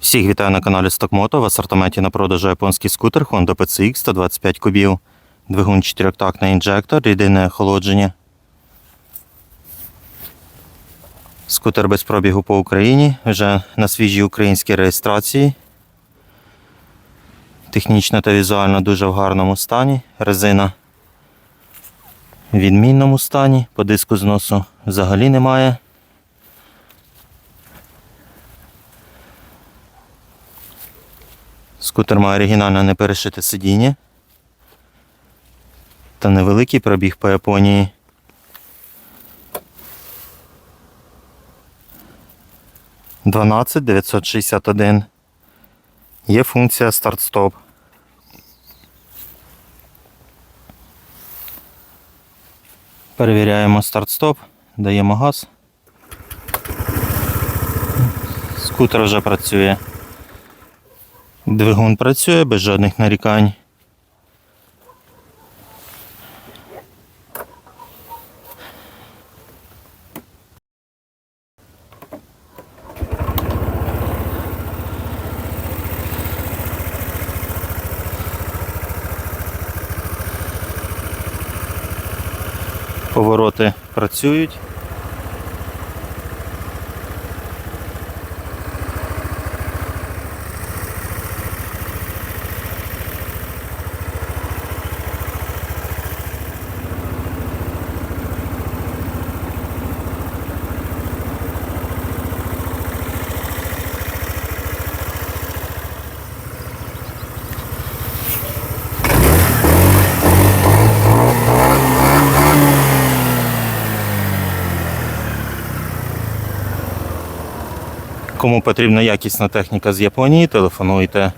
Всіх вітаю на каналі Стокмото. В асортименті на продажу японський скутер Honda PCX 125 кубів. Двигун 4-тактний інжектор, рідинне охолодження. Скутер без пробігу по Україні. Вже на свіжій українській реєстрації. Технічно та візуально дуже в гарному стані. Резина в відмінному стані. По диску зносу взагалі немає. Скутер має оригінальне неперешите сидіння та невеликий пробіг по Японії. Дванадцять дев'ятсот шістдесят один. Є функція старт-стоп. Перевіряємо старт-стоп, даємо газ. Скутер вже працює. Двигун працює без жодних нарікань. Повороти працюють. Кому потрібна якісна техніка з Японії, телефонуйте